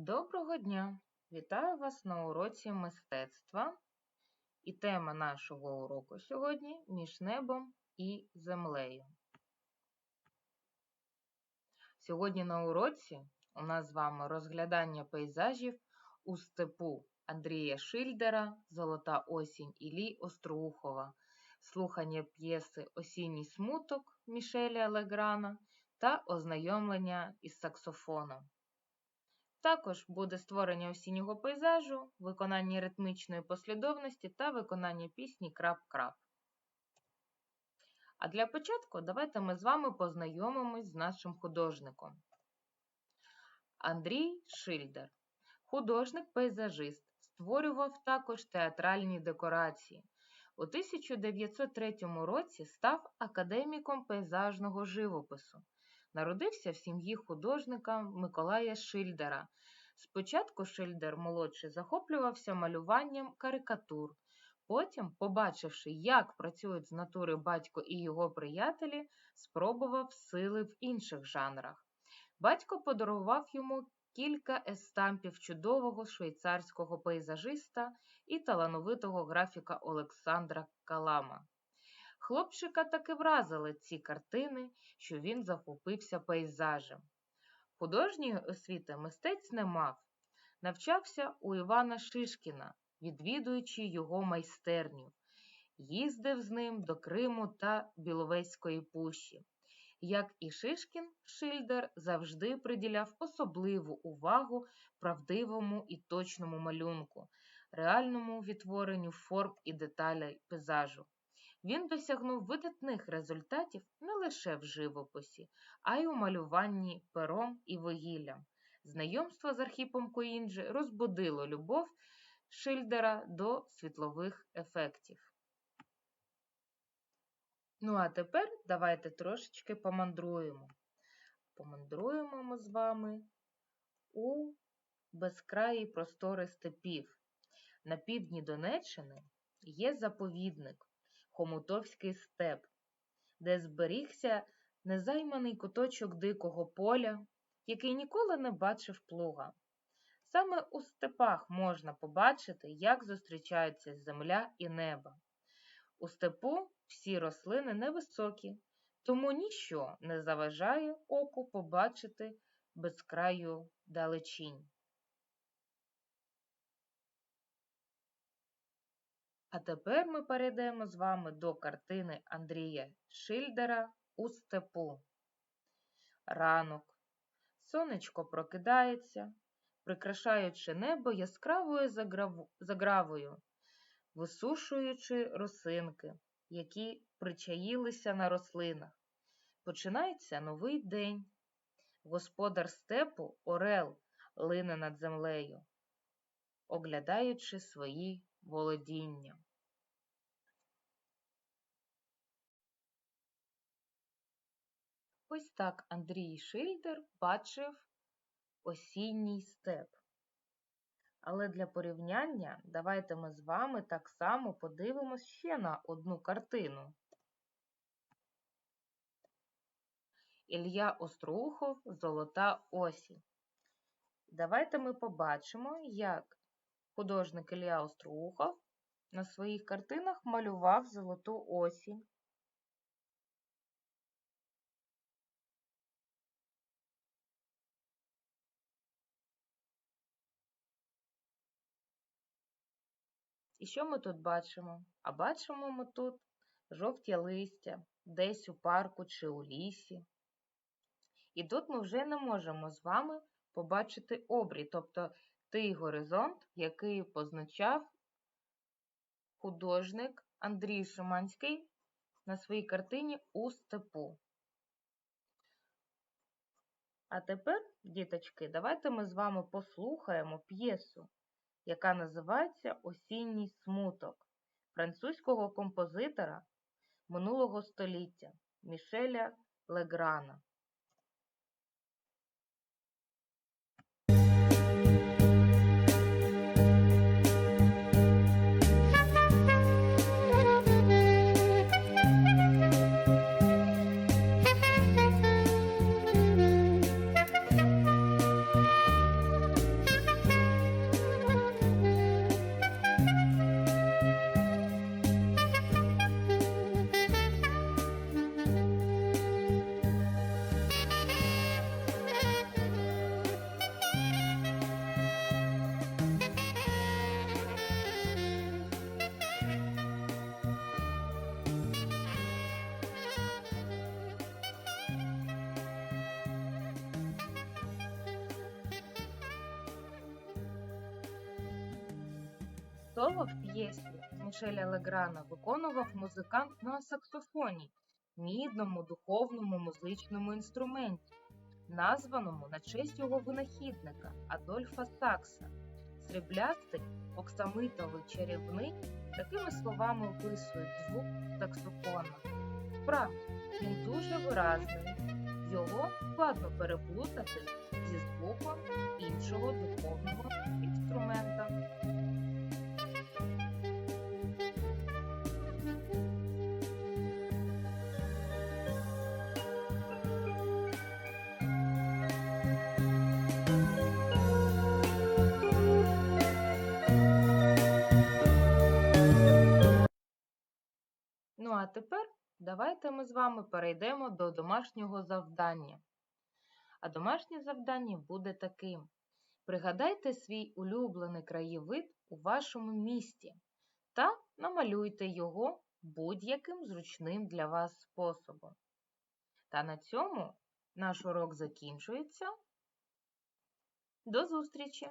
Доброго дня! Вітаю вас на уроці мистецтва. І тема нашого уроку сьогодні між небом і землею. Сьогодні на уроці у нас з вами розглядання пейзажів у степу Андрія Шильдера, Золота осінь Іллі Остроухова, слухання п'єси Осінній смуток Мішеля Леграна та ознайомлення із саксофоном. Також буде створення осіннього пейзажу, виконання ритмічної послідовності та виконання пісні крап-крап. А для початку давайте ми з вами познайомимось з нашим художником. Андрій Шильдер. Художник-пейзажист. Створював також театральні декорації. У 1903 році став академіком пейзажного живопису. Народився в сім'ї художника Миколая Шильдера. Спочатку Шильдер молодший захоплювався малюванням карикатур. Потім, побачивши, як працюють з натури батько і його приятелі, спробував сили в інших жанрах. Батько подарував йому кілька естампів чудового швейцарського пейзажиста і талановитого графіка Олександра Калама. Хлопчика таки вразили ці картини, що він захопився пейзажем. Художньої освіти мистець не мав, навчався у Івана Шишкіна, відвідуючи його майстерню, їздив з ним до Криму та Біловезької пущі. Як і Шишкін, Шильдер завжди приділяв особливу увагу правдивому і точному малюнку, реальному відтворенню форм і деталей пейзажу. Він досягнув видатних результатів не лише в живописі, а й у малюванні пером і вугіллям. Знайомство з Архіпом Коінджі розбудило любов Шильдера до світлових ефектів. Ну, а тепер давайте трошечки помандруємо. Помандруємо ми з вами у безкраї простори степів. На півдні Донеччини є заповідник. Хомутовський степ, де зберігся незайманий куточок дикого поля, який ніколи не бачив плуга. Саме у степах можна побачити, як зустрічаються земля і небо. У степу всі рослини невисокі, тому ніщо не заважає оку побачити безкраю далечінь. А тепер ми перейдемо з вами до картини Андрія Шильдера у степу. Ранок. Сонечко прокидається, прикрашаючи небо яскравою загравою, висушуючи росинки, які причаїлися на рослинах. Починається новий день. Господар степу Орел лине над землею, оглядаючи свої володіння. Ось так Андрій Шильдер бачив осінній степ. Але для порівняння давайте ми з вами так само подивимось ще на одну картину. Ілля Остроухов Золота осінь. Давайте ми побачимо, як художник Ілля Остроухов на своїх картинах малював золоту осінь. І що ми тут бачимо? А бачимо ми тут жовті листя, десь у парку чи у лісі. І тут ми вже не можемо з вами побачити обрій, тобто той горизонт, який позначав художник Андрій Шиманський на своїй картині у степу. А тепер, діточки, давайте ми з вами послухаємо п'єсу, яка називається Осінній смуток французького композитора минулого століття Мішеля Леграна. Соло в п'єсі Мішеля Леграна виконував музикант на саксофоні, мідному духовному музичному інструменті, названому на честь його винахідника Адольфа Сакса. Сріблястий, оксамитовий чарівник такими словами описують звук саксофона. Справді, він дуже виразний. Його складно переплутати зі звуком іншого духовного інструмента. Давайте ми з вами перейдемо до домашнього завдання. А домашнє завдання буде таким: пригадайте свій улюблений краєвид у вашому місті та намалюйте його будь-яким зручним для вас способом. Та на цьому наш урок закінчується. До зустрічі!